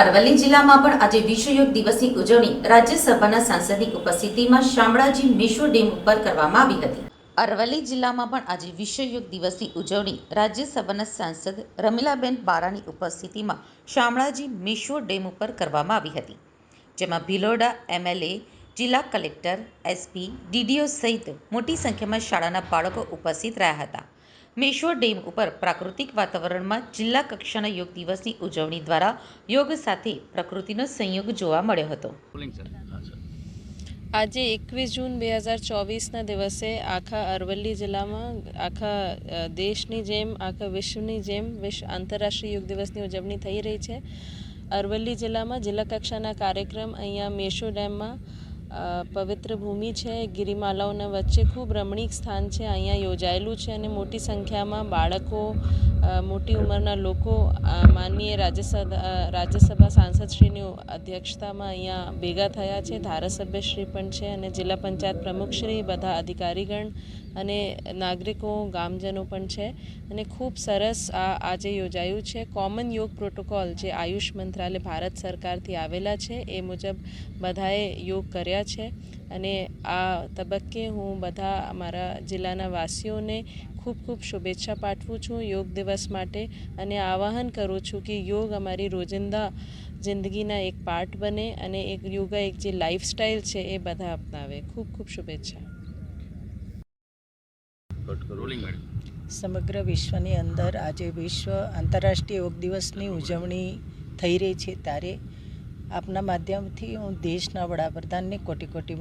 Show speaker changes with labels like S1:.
S1: અરવલ્લી જિલ્લામાં પણ આજે વિશ્વ યોગ દિવસની ઉજવણી રાજ્યસભાના સાંસદની ઉપસ્થિતિમાં શામળાજી મિશો ડેમ ઉપર કરવામાં આવી હતી. અરવલ્લી જિલ્લામાં પણ આજે વિશ્વ યોગ દિવસની ઉજવણી રાજ્યસભાના સાંસદ રમીલાબેન બારાની ઉપસ્થિતિમાં શામળાજી મિશો ડેમ ઉપર કરવામાં આવી હતી, જેમાં ભિલોડા એમએલએ, જિલ્લા કલેક્ટર એસપી, ડીડીઓ સહિત મોટી સંખ્યામાં શાળાના બાળકો ઉપસ્થિત રહ્યા હતા. મેશ્વો ડેમ ઉપર પ્રાકૃતિક વાતાવરણમાં જિલ્લા કક્ષાના યોગ દિવસની ઉજવણી દ્વારા યોગ સાથે પ્રકૃતિનો સંયોગ જોવા મળ્યો હતો.
S2: આજે એકવીસ જૂન બે હજાર ચોવીસના દિવસે આખા અરવલ્લી જિલ્લામાં આખા દેશની જેમ આખા વિશ્વની જેમ વિશ્વ આંતરરાષ્ટ્રીય યોગ દિવસની ઉજવણી થઈ રહી છે. અરવલ્લી જિલ્લામાં જિલ્લા કક્ષાના કાર્યક્રમ અહીંયા મેશો ડેમમાં પવિત્ર ભૂમિ છે, ગિરિમાલાઓના વચ્ચે ખૂબ રમણીક સ્થાન છે, અહીંયા યોજાયેલું છે અને મોટી સંખ્યામાં બાળકો મોટી ઉંમરના લોકો માનનીય રાજ્યસભા રાજ્યસભા સાંસદશ્રીની અધ્યક્ષતામાં અહીંયા ભેગા થયા છે, ધારાસભ્યશ્રી પણ છે અને જિલ્લા પંચાયત પ્રમુખશ્રી, બધા અધિકારીગણ અને નાગરિકો, ગામજનો પણ છે અને ખૂબ સરસ આ આજે યોજાયું છે. કોમન યોગ પ્રોટોકોલ જે આયુષ મંત્રાલય ભારત સરકારથી આવેલા છે, એ મુજબ બધાએ યોગ કર્યા છે અને આ તબક્કે હું બધા અમારા જિલ્લાના વાસીઓને ખૂબ ખૂબ શુભેચ્છા પાઠવું છું યોગ દિવસ માટે અને આવાહન કરું છું કે યોગ અમારી રોજિંદા જિંદગીના એક પાર્ટ બને અને એક યોગા એક જે લાઈફસ્ટાઈલ છે એ બધા અપનાવે. ખૂબ ખૂબ શુભેચ્છા.
S3: કટ કરો. રોલિંગ મેડમ
S4: સમગ્ર વિશ્વની અંદર આજે વિશ્વ આંતરરાષ્ટ્રીય યોગ દિવસની ઉજવણી થઈ રહી છે. ત્યારે આપના માધ્યમથી હું દેશના વડાપ્રધાનને કોટી કોટી